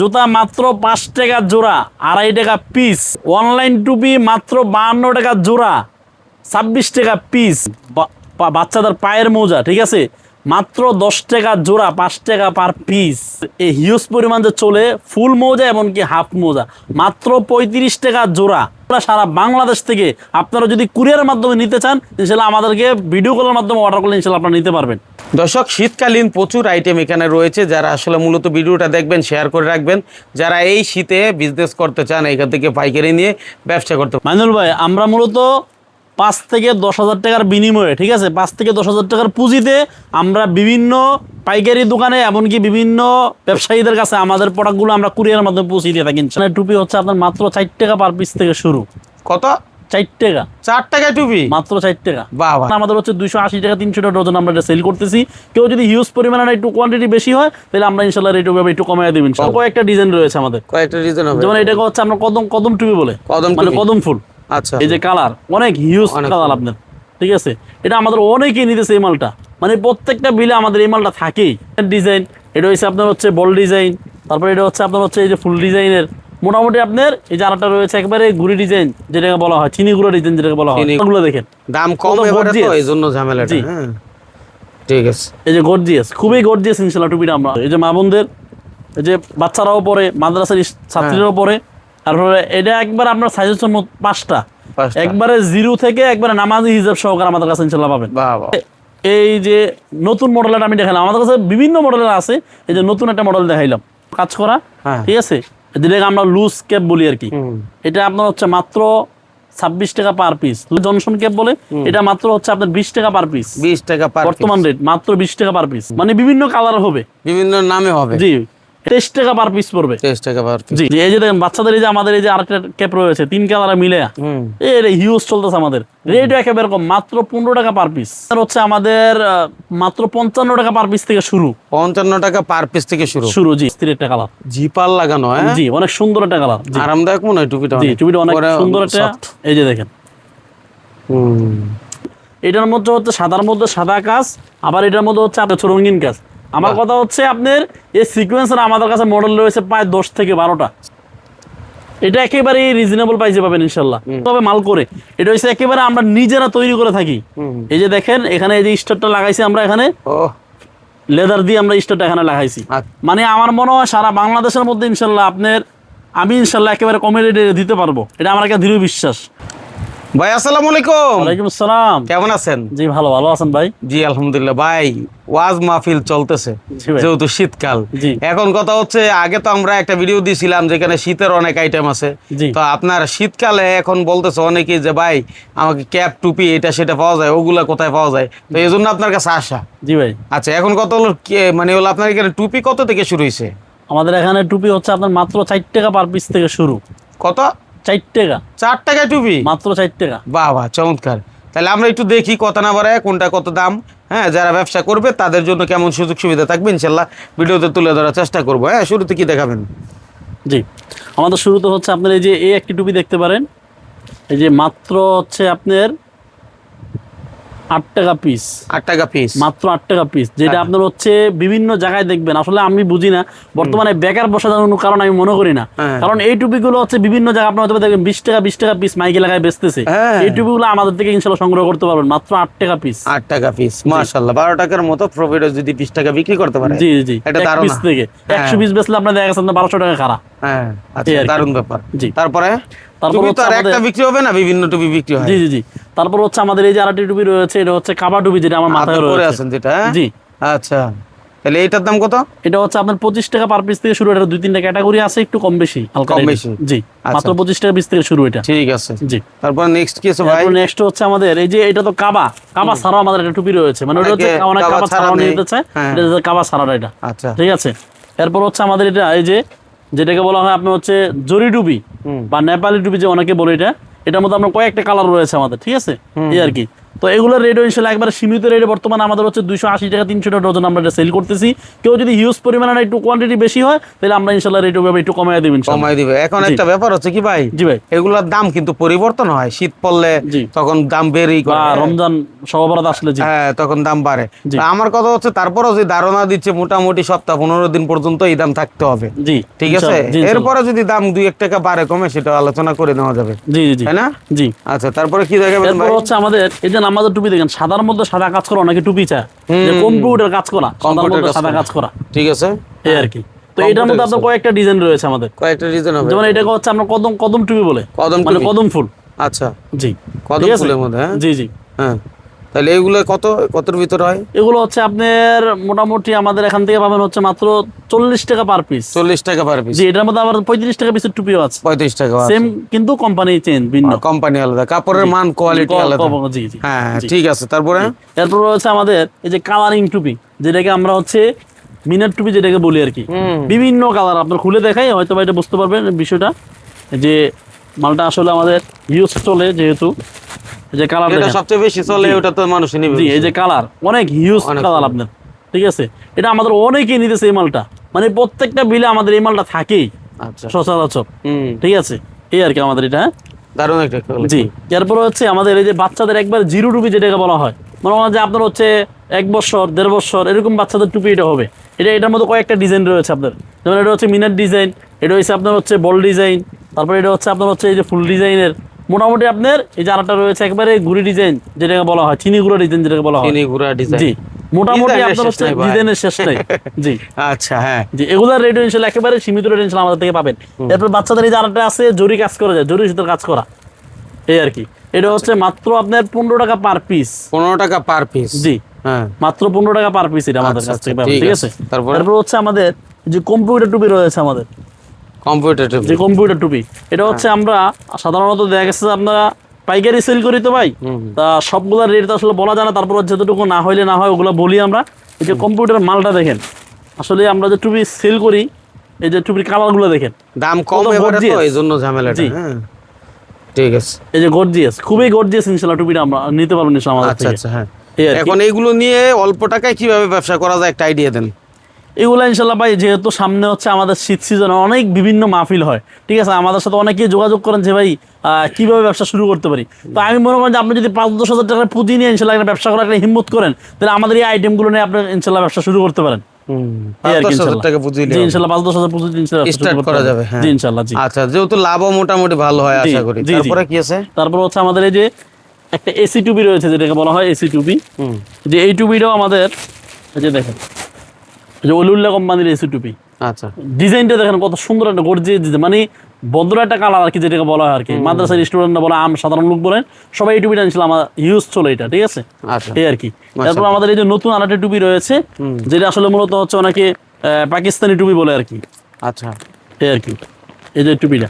জুতা মাত্র পাঁচ টাকা জোড়া, আড়াই টাকা পিস অনলাইন টুপি মাত্র বাহান্ন টাকা জোড়া, ছাব্বিশ টাকা পিস বাচ্চাদের পায়ের মোজা, ঠিক আছে? মাত্র দশ টাকা জোড়া পাঁচ টাকা পার পিস এই হিউজ পরিমাণ যে চলে ফুল মোজা এমনকি হাফ মোজা। মাত্র পঁয়ত্রিশ টাকা জোড়া। আমরা সারা বাংলাদেশ থেকে আপনারা যদি কুরিয়ারের মাধ্যমে নিতে চান ইনশাল্লাহ আমাদেরকে ভিডিও কলের মাধ্যমে অর্ডার করলে ইনশাল্লাহ আপনারা নিতে পারবেন। দর্শক শীতকালীন প্রচুর আইটেম এখানে রয়েছে যারা আসলে মূলত ভিডিওটা দেখবেন শেয়ার করে রাখবেন। যারা এই শীতে বিজনেস করতে চান এখান থেকে পাইকারি নিয়ে ব্যবসা করতে মাইনুল ভাই আমরা মূলত পাঁচ থেকে দশ হাজার টাকার বিনিময়ে ঠিক আছে? পাঁচ থেকে দশ হাজার টাকার পুঁজিতে আমরা বিভিন্ন পাইকারি দোকানে এমনকি বিভিন্ন ব্যবসায়ীদের কাছে আমাদের প্রোডাক্টগুলো আমরা কুরিয়ারের মাধ্যমে পৌঁছে দিয়ে থাকি টুপি হচ্ছে আপনার মাত্র ষাট টাকা পার পিস থেকে শুরু। কত? ষাট টাকা। চার টাকায় টুপি? মাত্র ষাট টাকা। বাহ বাহ। আমাদের হচ্ছে দুইশো আশি টাকা তিনশো টাকা ডজন আমরা সেল করতেছি। কেউ যদি হিউজ পরিমাণে একটু কোয়ান্টিটি বেশি হয় তাহলে আমরা ইনশাল্লাহ রেট একটু কমাই দেবেন কয়েকটা ডিজাইন রয়েছে আমাদের। কয়েকটা হবে। যেমন এটাকে হচ্ছে আমরা কদম কদম টুপি বলে। কদম মানে কদম ফুল। আচ্ছা। এই যে কালার অনেক হিউজ কালার আপনার ঠিক আছে? এটা আমাদের অনেকেই নিতেছে এই মালটা। মানে প্রত্যেকটা বিলে আমাদের এই মালটা থাকেই। ডিজাইন এটা হচ্ছে আপনার হচ্ছে বল ডিজাইন তারপরে এটা হচ্ছে আপনার হচ্ছে এই যে ফুল ডিজাইনের মোটামুটি আপনার এই যে আরেকটা রয়েছে একবারে গুড়ি ডিজাইন যেটাকে বলা হয় চিনি গুঁড়ো ডিজাইন যেটাকে বলা হয়। ওগুলো দেখেন। দাম কম তো। এই জন্য ঝামেলাটা। হ্যাঁ। ঠিক আছে। এই যে গর্জিয়াস খুবই গর্জিয়াস ইনশাল্লাহ টুপিটা আমরা। এই যে মা বোনদের এই যে বাচ্চারাও পরে মাদ্রাসার ছাত্রীরাও পরে তারপরে এটা একবার আপনার সাইজ হচ্ছে পাঁচটা। একবারে জিরো থেকে একবারে নামাজি হিসাব সহকারে আমাদের কাছে ইনশাল্লাহ পাবেন। এই যে নতুন মডেলটা আমি দেখালাম। আমাদের কাছে বিভিন্ন মডেলের আছে। এই যে নতুন একটা মডেল দেখাইলাম। কাজ করা। হ্যাঁ। ঠিক আছে? যেটাকে আমরা লুজ ক্যাপ বলি আর কি। এটা আপনার হচ্ছে মাত্র ছাব্বিশ টাকা পার পিস জনসন ক্যাপ বলে এটা মাত্র হচ্ছে আপনার বিশ টাকা পার পিস বিশ টাকা বর্তমান রেট মাত্র বিশ টাকা পার পিস মানে বিভিন্ন কালার হবে। বিভিন্ন নামে হবে। জি। তেইশ টাকা পার পিস পড়বে। তেইশ টাকা পার জি এই যে দেখেন বাচ্চাদের এই যে আমাদের এই যে আরেকটা ক্যাপ রয়েছে তিন কালার মিলে। এর হিউজ চলতেছে আমাদের। রেট একেবারে এরকম মাত্র পনেরো টাকা পার পিস আর হচ্ছে আমাদের মাত্র পঞ্চান্ন টাকা পার পিস থেকে শুরু। পঞ্চান্ন টাকা পার পিস থেকে শুরু। শুরু জি স্ত্রীর একটা কালার জিপার লাগানো হ্যাঁ? জি অনেক সুন্দর একটা কালার আরামদায়ক মনে হয় টুপিটা জি টুপিটা অনেক সুন্দর একটা এই যে দেখেন। হুম। এটার মধ্যে হচ্ছে সাদার মধ্যে সাদা কাজ আবার এটার মধ্যে হচ্ছে আপনার রঙিন কাজ। আমার কথা হচ্ছে আপনার এই সিকোয়েন্সের আমাদের কাছে মডেল রয়েছে প্রায় দশ থেকে বারোটা। এটা একেবারে রিজনেবল প্রাইসে পাবেন ইনশাল্লাহ। তবে মাল করে। এটা হচ্ছে একেবারে আমরা নিজেরা তৈরি করে থাকি। এই যে দেখেন এখানে এই যে স্টারটা লাগাইছি আমরা এখানে। লেদার দিয়ে আমরা স্টারটা এখানে লাগাইছি। আচ্ছা। মানে আমার মনে হয় সারা বাংলাদেশের মধ্যে ইনশাল্লাহ আপনার আমি ইনশাল্লাহ একেবারে কমেডি দিতে পারব। এটা আমার একটা দৃঢ় বিশ্বাস। ভাই আসসালামু আলাইকুম। ওয়ালাইকুম আসসালাম। কেমন আছেন? জি ভালো ভালো আছেন ভাই? জি আলহামদুলিল্লাহ। ভাই ওয়াজ মাহফিল চলতেছে যেহেতু শীতকাল। এখন কথা হচ্ছে আগে তো আমরা একটা ভিডিও দিয়েছিলাম যেখানে শীতের অনেক আইটেম আছে। তো আপনার শীতকালে এখন বলতেছে অনেকেই যে ভাই আমাকে ক্যাপ টুপি এটা সেটা পাওয়া যায় ওগুলা কোথায় পাওয়া যায়? তো এই জন্য আপনার কাছে আসা। জি ভাই। আচ্ছা এখন কত হলো? কে- মানে হলো আপনার এখানে টুপি কত থেকে শুরু হয়েছে? আমাদের এখানে টুপি হচ্ছে আপনার মাত্র চার টাকা পার পিস থেকে শুরু। কত? চার টাকা। চার টাকায় টুপি? মাত্র চার টাকা। বাহ বাহ চমৎকার। তাহলে আমরা একটু দেখি কত না বাড়ায় কোনটা কত দাম। হ্যাঁ যারা ব্যবসা করবে তাদের জন্য কেমন সুযোগ সুবিধা থাকবে ইনশাল্লাহ ভিডিওতে তুলে ধরার চেষ্টা করব। হ্যাঁ শুরুতে কি দেখাবেন? জি আমাদের শুরুতে হচ্ছে আপনার এই যে এই একটি টুপি দেখতে পারেন। এই যে মাত্র হচ্ছে আপনার আট টাকা পিস আট টাকা পিস মাত্র আট টাকা পিস যেটা আপনার হচ্ছে বিভিন্ন জায়গায় দেখবেন। আসলে আমি বুঝি না বর্তমানে বেকার বসা কোনো কারণ আমি মনে করি না। হ্যাঁ। কারণ এই টুপিগুলো হচ্ছে বিভিন্ন জায়গায় আপনার হয়তো দেখবেন বিশ টাকা বিশ টাকা পিস মাইকে লাগায় বেচতেছে। হ্যাঁ। এই টুপিগুলো আমাদের থেকে ইনশাল্লাহ সংগ্রহ করতে পারবেন মাত্র আট টাকা পিস আট টাকা পিস মার্শাল্লাহ বারো টাকার মতো প্রফিট যদি বিশ টাকা বিক্রি করতে পারে জি জি। এটা দারুণ। পিস থেকে। একশো পিস বেচলে আপনার দেখা গেছে বারোশো টাকা খারাপ হ্যাঁ আচ্ছা। দারুণ ব্যাপার। জি। তারপরে? তারপর একটা বিক্রি হবে না? বিভিন্ন টুপি বিক্রি হয়। জি জি জি। তারপর হচ্ছে আমাদের এই যে আরেকটি টুপি রয়েছে এটা হচ্ছে কাবা টুপি যেটা আমার মাথায় আপনি রয়েছে। আছেন যেটা হ্যাঁ? জি। আচ্ছা। তাহলে এইটার দাম কত? এটা হচ্ছে আপনার পঁচিশ টাকা পার পিস থেকে শুরু এটা দুই তিনটা ক্যাটাগরি আছে একটু কম বেশি হালকা কম বেশি। জি আচ্ছা। মাত্র পঁচিশ টাকা পিস থেকে শুরু এটা। ঠিক আছে। জি। তারপর নেক্সট কি আছে ভাই? নেক্সট হচ্ছে আমাদের এই যে এটা তো কাবা কাবা ছাড়াও আমাদের একটা টুপি রয়েছে মানে ওটা হচ্ছে অনেক কাবা কাবা ছাড়াও। নিতে চায় হ্যাঁ। এটা হচ্ছে কাবা ছাড়াটা এটা। আচ্ছা। ঠিক আছে। এরপর হচ্ছে আমাদের এটা এই যে যেটাকে বলা হয় আপনার হচ্ছে জরি টুপি বা নেপালি টুপি যে অনেকে বলে এটা এটার মধ্যে আমরা কয়েকটা কালার রয়েছে আমাদের ঠিক আছে? এই আর কি। তো এগুলোর রেট ইনশাল্লাহ একবার সীমিত রেটে বর্তমানে আমাদের হচ্ছে দুইশো আশি টাকা তিনশো টাকা ডজন আমরা সেল করতেছি। কেউ যদি হিউজ পরিমাণে একটু কোয়ান্টিটি বেশি হয় তাহলে আমরা ইনশাল্লাহ রেট ওভাবে একটু কমাই দেবেন কমাই দিবে। এখন একটা ব্যাপার হচ্ছে কি ভাই? জি ভাই। এগুলোর দাম কিন্তু পরিবর্তন হয়। শীত পড়লে তখন দাম বেড়েই রমজান সহবরাত আসলে হ্যাঁ তখন দাম বাড়ে। আমার কথা হচ্ছে তারপরও যে ধারণা দিচ্ছে মোটামুটি সপ্তাহ পনেরো দিন পর্যন্ত এই দাম থাকতে হবে। জি ঠিক আছে। এরপরে যদি দাম দুই এক টাকা বাড়ে কমে সেটা আলোচনা করে নেওয়া যাবে। জি জি জি। তাই না? জি। আচ্ছা তারপরে কি দেখাবেন হচ্ছে আমাদের এই যে আমাদের টুপি দেখেন সাদার মধ্যে সাদা কাজ করা অনেকে টুপি চায় কম্পিউটার কাজ করা সাদার মধ্যে সাদা কাজ করা। ঠিক আছে। এই আর কি। তো এটার মধ্যে আপনার কয়েকটা ডিজাইন রয়েছে আমাদের। কয়েকটা ডিজাইন হবে। যেমন এটাকে হচ্ছে আমরা কদম কদম টুপি বলে। কদম মানে কদম ফুল। আচ্ছা। জি। কদম ফুলের মধ্যে হ্যাঁ? জি জি। হ্যাঁ। তাহলে এগুলো কত? কতর ভিতর হয়? এগুলো হচ্ছে আপনার মোটামুটি আমাদের এখান থেকে পাবেন হচ্ছে মাত্র চল্লিশ টাকা পার পিস চল্লিশ টাকা পার পিস জি এটার মধ্যে আবার পঁয়ত্রিশ টাকা পিসের টুপিও আছে। পঁয়ত্রিশ টাকা সেম কিন্তু কোম্পানি চেঞ্জ ভিন্ন। কোম্পানি আলাদা। কাপড়ের মান কোয়ালিটি আলাদা। জি জি। হ্যাঁ ঠিক আছে। তারপরে? এরপর রয়েছে আমাদের এই যে কালারিং টুপি যেটাকে আমরা হচ্ছে মিনার টুপি যেটাকে বলি আর কি। বিভিন্ন কালার আপনার খুলে দেখাই হয়তো বা এটা বুঝতে পারবেন বিষয়টা। যে মালটা আসলে আমাদের ইউজ চলে যেহেতু। যে কালার এটা সবচেয়ে বেশি চলে ওটা তো মানুষ নিবে জি এই যে কালার অনেক হিউজ কালার আপনার ঠিক আছে? এটা আমাদের অনেকেই নিতেছে এই মালটা। মানে প্রত্যেকটা বিলে আমাদের এই মালটা থাকেই আচ্ছা। সচরাচর। ঠিক আছে? এই আর কি আমাদের এটা হ্যাঁ? দারুণ একটা জি। এরপর হচ্ছে আমাদের এই যে বাচ্চাদের একবার জিরো টুপি যেটাকে বলা হয় মনে হয় যে আপনার হচ্ছে এক বছর দেড় বছর এরকম বাচ্চাদের টুপি এটা হবে। এটা এটার মধ্যে কয়েকটা ডিজাইন রয়েছে আপনার। যেমন এটা হচ্ছে মিনার ডিজাইন এটা হচ্ছে আপনার হচ্ছে বল ডিজাইন তারপর এটা হচ্ছে আপনার হচ্ছে এই যে ফুল ডিজাইনের মোটামুটি আপনার এই যে আরেকটা রয়েছে একবারে ঘুরি ডিজাইন যেটাকে বলা হয় চিনি গুঁড়া ডিজাইন যেটাকে বলা হয়। চিনি গুঁড়া ডিজাইন জি মোটামুটি আপনার হচ্ছে ডিজাইনের শেষ নাই। জি। আচ্ছা হ্যাঁ। জি এগুলার রেট ইনশাল্লাহ একেবারে সীমিত রেট ইনশাল্লাহ আমাদের থেকে পাবেন। এরপর বাচ্চাদের এই যে আরেকটা আছে জরি কাজ করা যায় জরি সুতোর কাজ করা। এই আর কি। এটা হচ্ছে মাত্র আপনার পনেরো টাকা পার পিস পনেরো টাকা পার পিস জি। হ্যাঁ। মাত্র পনেরো টাকা পার পিস এটা আমাদের আচ্ছা, কাছ থেকে আচ্ছা, পাবেন ঠিক। আছে। তারপর? হচ্ছে আমাদের যে কম্পিউটার টুপি রয়েছে আমাদের। কম্পিউটার যে কম্পিউটার টুপি এটা হচ্ছে আমরা সাধারণত দেখা গেছে যে আমরা পাইকারি সেল করি তো ভাই। তা সবগুলোর রেট আসলে বলা যায় না তারপর যতটুকু না হইলে না হয় ওগুলো বলি আমরা। এই যে কম্পিউটার মালটা দেখেন। আসলে আমরা যে টুপি সেল করি এই যে টুপির কালারগুলো দেখেন। দাম কম এবারে তো। এই জন্য ঝামেলাটা হ্যাঁ। ঠিক আছে। এই যে গর্জিয়াস খুবই গর্জিয়াস ইনশাল্লাহ টুপিটা আমরা নিতে পারবেন ইনশাল্লাহ আমাদের আচ্ছা আচ্ছা হ্যাঁ। এখন এইগুলো নিয়ে অল্প টাকায় কীভাবে ব্যবসা করা যায় একটা আইডিয়া দেন। এগুলো ইনশাল্লাহ ভাই যেহেতু সামনে হচ্ছে আমাদের শীত সিজনে অনেক বিভিন্ন মাহফিল হয়। ঠিক আছে? আমাদের সাথে অনেকেই যোগাযোগ করেন যে ভাই কীভাবে ব্যবসা শুরু করতে পারি? তো আমি মনে করেন যে আপনি যদি পাঁচ দশ হাজার টাকার পুঁজি নিয়ে ইনশাল্লাহ একটা ব্যবসা করার একটা হিম্মত করেন তাহলে আমাদের এই আইটেমগুলো নিয়ে আপনি ইনশাল্লাহ ব্যবসা শুরু করতে পারেন। তারপরে কি আছে? তারপর হচ্ছে আমাদের এই যে একটা এসি টুপি রয়েছে যেটাকে বলা হয় এসি টুপি যে এই টুপিটাও আমাদের যে দেখেন যে কোম্পানির এসি টুপি আচ্ছা। ডিজাইনটা দেখেন কত সুন্দর একটা ডিজাইন মানে ভদ্র একটা কালার আর কি যেটাকে বলা হয় আর কি। মাদ্রাসার স্টুডেন্টরা বলে আম সাধারণ লোক বলেন সবাই এই টুপিটা নিয়েছিল আমার ইউজ চলে এটা ঠিক আছে? আচ্ছা। এই আর কি। তারপর আমাদের এই যে নতুন আরেকটা টুপি রয়েছে যেটা আসলে মূলত হচ্ছে অনেকে পাকিস্তানি টুপি বলে আর কি। আচ্ছা। এই আর কি। এই যে টুপিটা।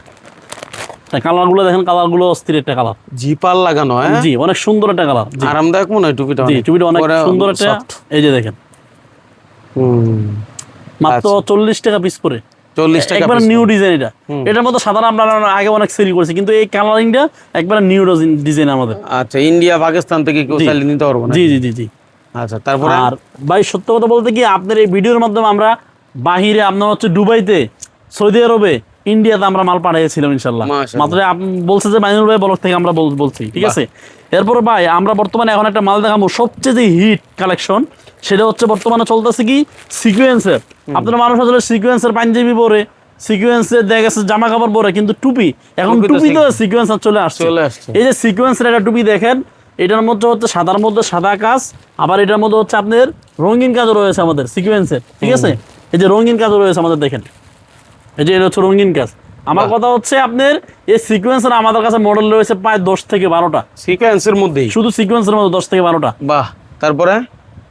কালারগুলো দেখেন কালারগুলো অস্থির একটা কালার জিপার লাগানো হ্যাঁ? জি অনেক সুন্দর একটা কালার আরামদায়ক মনে হয় টুপিটা জি টুপিটা অনেক সুন্দর একটা এই যে দেখেন। মাত্র চল্লিশ টাকা পিস করে চল্লিশ টাকা একবার নিউ ডিজাইন এটা। এটার মতো সাধারণ আমরা আগে অনেক সেল করেছি কিন্তু এই কালারিংটা একবার নিউ ডিজাইন আমাদের। আচ্ছা ইন্ডিয়া পাকিস্তান থেকে কেউ চাইলে নিতে পারব জি জি জি জি। আচ্ছা তারপরে? আর ভাই সত্য কথা বলতে কি আপনার এই ভিডিওর মাধ্যমে আমরা বাহিরে আপনার হচ্ছে দুবাইতে সৌদি আরবে ইন্ডিয়াতে আমরা মাল পাঠিয়েছিলাম ইনশাল্লাহ মাত্র বলছে যে বাইনুল ভাই বলক থেকে আমরা বলছি ঠিক আছে? এরপর ভাই আমরা বর্তমানে এখন একটা মাল দেখাবো সবচেয়ে যে হিট কালেকশন সেটা হচ্ছে বর্তমানে চলতেছে কি? সিকুয়েন্সের। আপনার মানুষ আসলে সিকুয়েন্সের পাঞ্জাবি পরে সিকুয়েন্সের দেখা গেছে জামা কাপড় পরে কিন্তু টুপি এখন টুপি তো সিকুয়েন্সার চলে আসছে। এই যে সিকোয়েন্সের একটা টুপি দেখেন এটার মধ্যে হচ্ছে সাদার মধ্যে সাদা কাজ আবার এটার মধ্যে হচ্ছে আপনার রঙিন কাজও রয়েছে আমাদের সিকোয়েন্সের ঠিক আছে? এই যে রঙিন কাজও রয়েছে আমাদের দেখেন। এই যে এটা হচ্ছে রঙিন কাজ। আমার কথা হচ্ছে আপনার এই সিকোয়েন্সের আমাদের কাছে মডেল রয়েছে প্রায় দশ থেকে বারোটা। সিকোয়েন্সের মধ্যেই? শুধু সিকোয়েন্সের মধ্যে দশ থেকে বারোটা। বাহ তারপরে?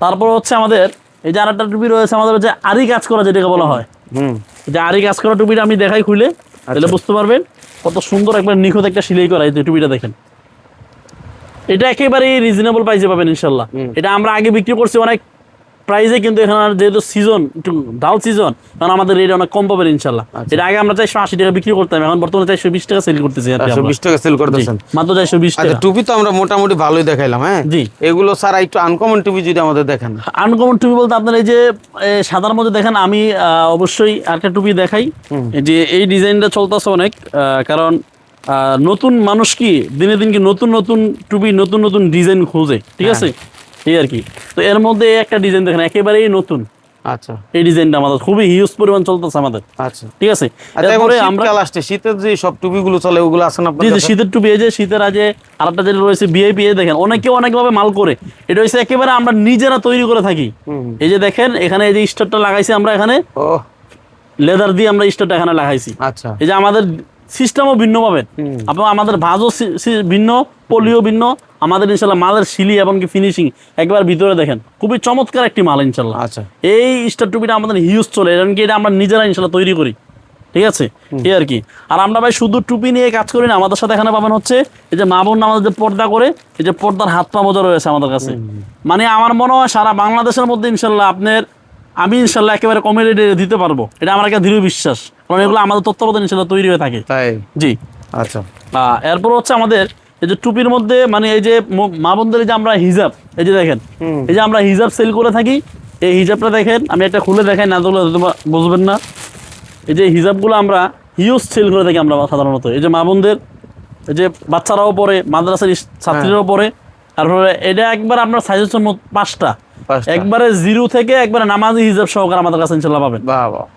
তারপর হচ্ছে আমাদের এই যে আরেকটা টুপি রয়েছে আমাদের হচ্ছে আরি কাজ করা যেটাকে বলা হয়। হুম। যে আরি কাজ করা টুপিটা আমি দেখাই খুলে তাহলে বুঝতে পারবেন কত সুন্দর একবার নিখুঁত একটা সিলাই করা এই যে টুপিটা দেখেন। এটা একেবারে রিজনেবল প্রাইসে পাবেন ইনশাল্লাহ এটা আমরা আগে বিক্রি করছি অনেক প্রাইসে কিন্তু এখানে যেহেতু সিজন একটু ডাল সিজন কারণ আমাদের রেট অনেক কম পাবেন ইনশাল্লাহ। আচ্ছা। এটা আগে আমরা চারশো আশি টাকা বিক্রি করতাম এখন বর্তমানে চারশো বিশ টাকা সেল করতেছি চারশো। বিশ টাকা সেল করতেছেন। মাত্র চারশো বিশ আচ্ছা টাকা। টুপি তো আমরা মোটামুটি ভালোই দেখাইলাম হ্যাঁ? জি। এগুলো ছাড়া একটু আনকমন টুপি যদি আমাদের দেখেন। আনকমন টুপি বলতে আপনার এই যে সাদার মধ্যে দেখেন আমি অবশ্যই একটা টুপি দেখাই। যে এই ডিজাইনটা চলতেছে অনেক কারণ আহ, নতুন মানুষ কি দিনে দিন কি নতুন নতুন টুপি নতুন নতুন ডিজাইন খোঁজে ঠিক আছে? এই আর কি। তো এর মধ্যে একটা ডিজাইন দেখেন একেবারেই নতুন। আচ্ছা। এই ডিজাইনটা আমাদের খুবই হিউজ পরিমাণ চলতেছে আমাদের। আচ্ছা। ঠিক আছে? আচ্ছা আমরা আসছে শীতের যে সব টুপিগুলো চলে ওগুলো আছে না জি আপনার জি কাছে? শীতের টুপি এই যে শীতের আজে আরেকটা যেটা রয়েছে বিআইপি দেখেন অনেকে অনেকভাবে মাল করে। এটা হচ্ছে একেবারে আমরা নিজেরা তৈরি করে থাকি। এই যে দেখেন এখানে এই যে স্টারটা লাগাইছি আমরা এখানে। লেদার দিয়ে আমরা স্টারটা এখানে লাগাইছি। আচ্ছা। এই যে আমাদের সিস্টেমও ভিন্ন পাবেন আপনার আমাদের ভাজও ভিন্ন পলিও ভিন্ন। আমাদের ইনশাল্লাহ মালের শিলি এবং কি ফিনিশিং একবার ভিতরে দেখেন। খুবই চমৎকার একটি মাল ইনশাল্লাহ। আচ্ছা। এই স্টার টুপিটা আমাদের হিউজ চলে এরকম কি এটা আমরা নিজেরা ইনশাল্লাহ তৈরি করি। ঠিক আছে? এই আর কি। আর আমরা ভাই শুধু টুপি নিয়ে কাজ করি না আমাদের সাথে এখানে পাবেন হচ্ছে এই যে মা বোন আমাদের যে পর্দা করে এই যে পর্দার হাত পা মোজা রয়েছে আমাদের কাছে। মানে আমার মনে হয় সারা বাংলাদেশের মধ্যে ইনশাল্লাহ আপনার আমি ইনশাল্লাহ একেবারে কমে রেটে দিতে পারব। এটা আমার একটা দৃঢ় বিশ্বাস। কারণ এগুলো আমাদের তত্ত্বাবধান ইনশাল্লাহ তৈরি হয়ে থাকে। জি। আচ্ছা। এরপর হচ্ছে আমাদের এই যে টুপির মধ্যে মানে এই যে মা বোনদের যে আমরা হিজাব এই যে দেখেন এই যে আমরা হিজাব সেল করে থাকি এই হিজাবটা দেখেন আমি একটা খুলে দেখাই না বা বুঝবেন না। এই যে হিজাবগুলো আমরা হিউজ সেল করে থাকি আমরা সাধারণত। এই যে মা বোনদের এই যে বাচ্চারাও পড়ে মাদ্রাসার ছাত্রীরাও পড়ে তারপরে এটা একবার আপনার সাইজের জন্য পাঁচটা। একবারে জিরো থেকে একবারে নামাজি হিজাব সহকারে আমাদের কাছে ইনশাল্লাহ পাবেন।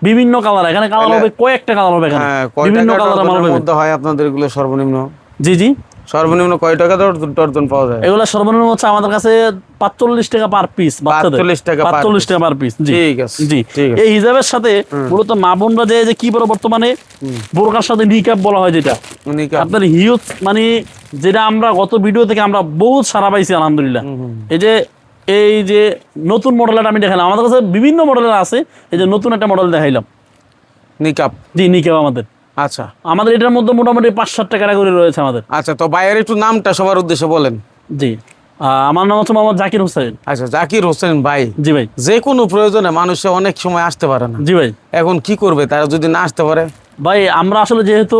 বিভিন্ন কালার এখানে কালার হবে কয়েকটা কালার হবে এখানে। হ্যাঁ বিভিন্ন কালার মাল হয় আপনাদের এগুলো সর্বনিম্ন? জি জি। সর্বনিম্ন কয় টাকা ডর- ডর্জন পাওয়া যায়? এগুলো সর্বনিম্ন হচ্ছে আমাদের কাছে পাঁচচল্লিশ টাকা পার পিস 45 টাকা পাঁচচল্লিশ টাকা পার পিস ঠিক আছে, জি। এই হিসাবের সাথে মূলত মা বোনরা যে যে কি বলে বর্তমানে? বোরকার সাথে নিকাপ বলা হয় যেটা। আপনার হিউজ মানে যেটা আমরা গত ভিডিও থেকে আমরা বহুত সারা পাইছি আলহামদুলিল্লাহ। এই যে এই যে নতুন মডেলটা আমি দেখালাম। আমাদের কাছে বিভিন্ন মডেলের আছে। এই যে নতুন একটা মডেল দেখাইলাম। নিকাপ জি নিকাপ আমাদের। আচ্ছা। আমাদের এটার মধ্যে মোটামুটি পাঁচ টাকা ক্যাটাগরি রয়েছে আমাদের। আচ্ছা তো বাইরের একটু নামটা সবার উদ্দেশ্যে বলেন। জি। আমার নাম হচ্ছে মোহাম্মদ জাকির হোসেন। আচ্ছা জাকির হোসেন ভাই। জি ভাই। যে কোনো প্রয়োজনে মানুষে অনেক সময় আসতে পারে না। জি ভাই। এখন কি করবে? তারা যদি না আসতে পারে? ভাই আমরা আসলে যেহেতু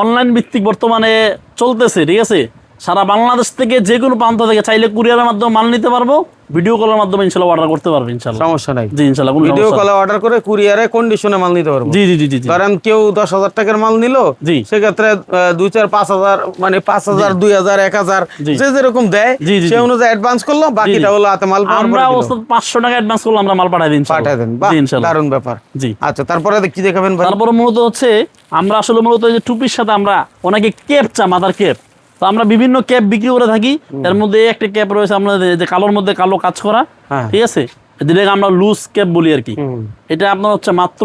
অনলাইন ভিত্তিক বর্তমানে চলতেছে ঠিক আছে? সারা বাংলাদেশ থেকে যে কোনো প্রান্ত থেকে চাইলে কুরিয়ারের মাধ্যমে মাল নিতে পারব ভিডিও কলের মাধ্যমে ইনশাল্লাহ অর্ডার করতে পারব ইনশাল্লাহ। সমস্যা নাই। জি ইনশাল্লাহ ভিডিও কলে অর্ডার করে কুরিয়ারে কন্ডিশনে মাল নিতে পারব। জি জি জি জি ধরেন কেউ দশ হাজার টাকার মাল নিল জি। সেক্ষেত্রে দুই চার পাঁচ হাজার মানে পাঁচ হাজার দুই হাজার এক হাজার যে যেরকম দেয় সে অনুযায়ী অ্যাডভান্স করল বাকিটা হলো হাতে মাল আমরা পাঁচশো টাকা অ্যাডভান্স করলে আমরা মাল পাঠাই দিন পাঠায় দেন। জি ইনশাল্লাহ। দারুণ ব্যাপার। জি। আচ্ছা তারপরে কি দেখাবেন ভাই? তারপরে মূলত হচ্ছে আমরা আসলে মূলত এই যে টুপির সাথে আমরা অনেকে ক্যাপ চা মাথার ক্যাপ তো আমরা বিভিন্ন ক্যাপ বিক্রি করে থাকি। এর মধ্যে একটা ক্যাপ রয়েছে আমরা যে কালোর মধ্যে কালো কাজ করা হ্যাঁ। ঠিক আছে? যেটাকে আমরা লুজ ক্যাপ বলি আর কি। এটা আপনার হচ্ছে মাত্র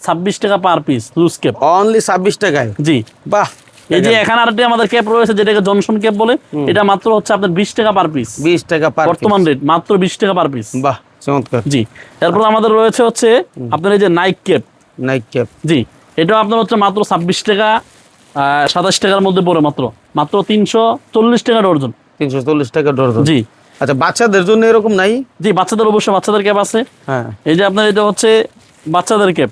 ছাব্বিশ টাকা per piece loose cap only ছাব্বিশ টাকায়? জি। বাহ এই যে এখানে আরেকটি আমাদের ক্যাপ রয়েছে যেটাকে জনসন ক্যাপ বলে। এটা মাত্র হচ্ছে আপনার বিশ টাকা পার পিস বিশ টাকা পার বর্তমান রেট মাত্র বিশ টাকা পার পিস বাহ চমৎকার। জি। এরপর আমাদের রয়েছে হচ্ছে আপনার এই যে নাইক ক্যাপ নাইক ক্যাপ জি। এটা আপনার হচ্ছে মাত্র ছাব্বিশ টাকা সাতাশ টাকার মধ্যে পড়ে মাত্র। মাত্র তিনশো চল্লিশ টাকা ডর্জন তিনশো চল্লিশ টাকা ডর্জন জি। আচ্ছা বাচ্চাদের জন্য এরকম নাই? জি বাচ্চাদের অবশ্যই বাচ্চাদের ক্যাপ আছে। হ্যাঁ। এই যে আপনার এটা হচ্ছে বাচ্চাদের ক্যাপ।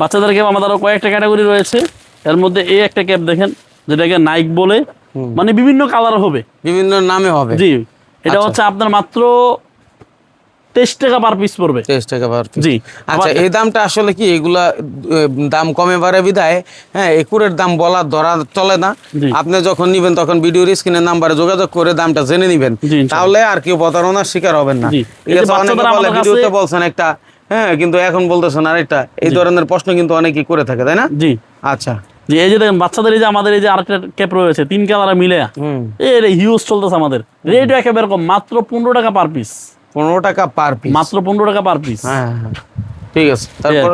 বাচ্চাদের ক্যাপ আমাদের আরও কয়েকটা ক্যাটাগরি রয়েছে। এর মধ্যে এই একটা ক্যাপ দেখেন যেটাকে নাইক বলে। মানে বিভিন্ন কালার হবে। বিভিন্ন নামে হবে। জি। এটা আচ্ছা। হচ্ছে আপনার মাত্র তেইশ টাকা পার পিস পড়বে। তেইশ টাকা পার piece। জি। আচ্ছা এই দামটা আসলে কি এগুলা দাম কমে বাড়ে বিদায় হ্যাঁ একুরের দাম বলা ধরা চলে না। আপনি যখন নিবেন তখন ভিডিওর স্ক্রিনের নাম্বারে যোগাযোগ করে দামটা জেনে নিবেন। তাহলে আর কেউ প্রতারণার শিকার হবেন না। ভিডিওতে বলছেন একটা হ্যাঁ কিন্তু এখন বলতেছেন আরেকটা। এই ধরনের প্রশ্ন কিন্তু অনেকেই করে থাকে তাই না? জি। আচ্ছা। যে এই যে দেখেন বাচ্চাদের এই যে আমাদের এই যে আরেকটা ক্যাপ রয়েছে তিন কালার মিলে এর হিউজ চলতেছে আমাদের। রেট একেবারে কম মাত্র পনেরো টাকা পার পিস পনেরো টাকা পার পিস মাত্র পনেরো টাকা পার পিস হ্যাঁ হ্যাঁ। ঠিক আছে তারপর?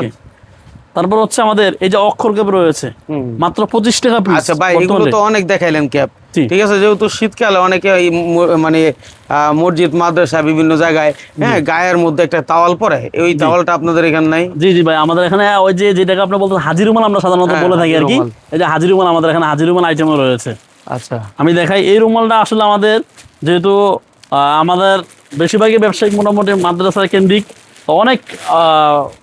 তারপর হচ্ছে আমাদের এই যে অক্ষর ক্যাপ রয়েছে মাত্র পঁচিশ টাকা পিস আচ্ছা ভাই এগুলো তো অনেক দেখাইলেন ক্যাপ ঠিক আছে যেহেতু শীতকালে অনেকে এই মানে মসজিদ মাদ্রাসা বিভিন্ন জায়গায় হ্যাঁ গায়ের মধ্যে একটা তাওয়াল পরে ওই তাওয়ালটা আপনাদের এখানে নাই? জি জি ভাই আমাদের এখানে ওই যে যেটাকে আপনি বলতেন হাজিরুমাল আমরা সাধারণত হ্যাঁ, বলে থাকি আর কি। এই যে হাজিরুমাল আমাদের এখানে হাজিরুমাল আইটেমও রয়েছে। আচ্ছা। আমি দেখাই এই রুমালটা আসলে আমাদের যেহেতু আমাদের বেশিরভাগই ব্যবসায়িক মোটামুটি মাদ্রাসা কেন্দ্রিক। অনেক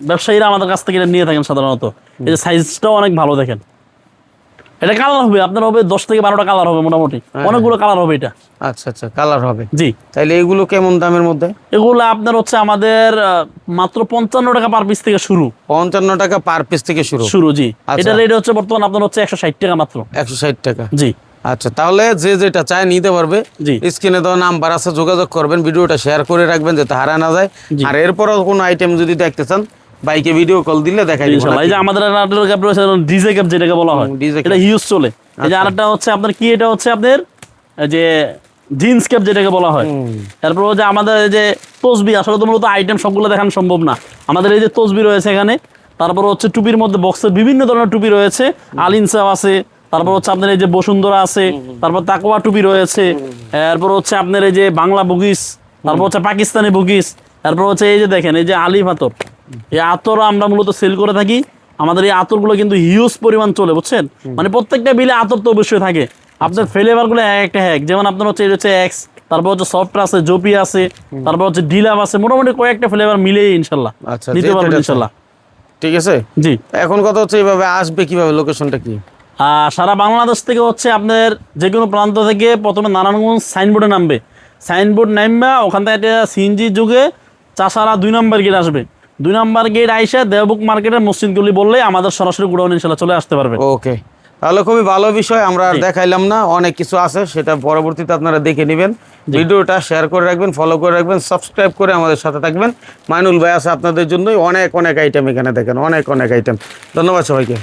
ব্যবসায়ীরা আমাদের কাছ থেকে নিয়ে থাকেন সাধারণত। এই যে সাইজটাও অনেক ভালো দেখেন। এটা কালার হবে আপনার হবে দশ থেকে বারোটা কালার হবে মোটামুটি। অনেকগুলো কালার হবে এটা। আচ্ছা আচ্ছা কালার হবে। জি। তাইলে এগুলো কেমন দামের মধ্যে? এগুলো আপনার হচ্ছে আমাদের মাত্র পঞ্চান্ন টাকা পার পিস থেকে শুরু। পঞ্চান্ন টাকা পার পিস থেকে শুরু। শুরু জি। আচ্ছা। এটা রেট হচ্ছে বর্তমান আপনার হচ্ছে একশো ষাট টাকা মাত্র। একশো ষাট টাকা। জি। আচ্ছা তাহলে যে যেটা চায় নিতে পারবে। স্ক্রিনে দেওয়া নাম্বার আছে যোগাযোগ করবেন ভিডিওটা শেয়ার করে রাখবেন যাতে হারা না যায়। আর এরপরও কোনো আইটেম যদি দেখতে চান বাইকে ভিডিও কল দিলে দেখাই এই যে আমাদের নাটোর ক্যাপ রয়েছে ডিজে ক্যাপ যেটাকে বলা হয়। এটা হিউজ চলে। এই যে আরেকটা হচ্ছে আপনার কি? এটা হচ্ছে আপনার এই যে জিন্স ক্যাপ যেটাকে বলা হয়। তারপর হচ্ছে আমাদের এই যে তসবি আসলে তো মূলত আইটেম সবগুলো দেখানো সম্ভব না। আমাদের এই যে তসবি রয়েছে এখানে। তারপর হচ্ছে টুপির মধ্যে বক্সের বিভিন্ন ধরনের টুপি রয়েছে। আলিনসাও আছে তারপর হচ্ছে আপনার এই যে বসুন্ধরা আছে তারপর তাকওয়া টুপি রয়েছে এরপর হচ্ছে আপনার এই যে বাংলা বুগিস তারপর হচ্ছে পাকিস্তানি বুগিস তারপর হচ্ছে এই যে দেখেন এই যে আলি পাথর এই আতর আমরা মূলত সেল করে থাকি। আমাদের এই আতরগুলো কিন্তু হিউজ পরিমাণ চলে বুঝছেন? মানে প্রত্যেকটা বিলে আতর তো অবশ্যই থাকে। আপনার ফ্লেভারগুলো এক একটা এক। যেমন আপনার হচ্ছে এই হচ্ছে এক্স তারপর হচ্ছে সফট আছে জোপি আছে তারপর হচ্ছে ডিলাপ আছে মোটামুটি কয়েকটা ফ্লেভার মিলেই ইনশাল্লাহ। আচ্ছা, নিতে পারবেন ইনশাল্লাহ। ঠিক আছে? জি। এখন কথা হচ্ছে এইভাবে আসবে কীভাবে লোকেশনটা কি? সারা বাংলাদেশ থেকে হচ্ছে আপনার যে কোনো প্রান্ত থেকে প্রথমে নারায়ণগঞ্জ সাইনবোর্ডে নামবে। সাইনবোর্ড নামবে ওখান থেকে একটা সিএনজি যুগে চাষারা দুই নম্বর গেট আসবে। দুই নম্বর গেট আইসা দেবুক মার্কেটের মসজিদ গলি বললে আমাদের সরাসরি গুডাউন ইনশাল্লাহ চলে আসতে পারবে। ওকে। তাহলে খুবই ভালো বিষয় আমরা আর দেখাইলাম না অনেক কিছু আছে সেটা পরবর্তীতে আপনারা দেখে নেবেন। ভিডিওটা শেয়ার করে রাখবেন ফলো করে রাখবেন সাবস্ক্রাইব করে আমাদের সাথে থাকবেন। মাইনুল ভাই আছে আপনাদের জন্যই অনেক অনেক আইটেম এখানে দেখেন অনেক অনেক আইটেম ধন্যবাদ সবাইকে।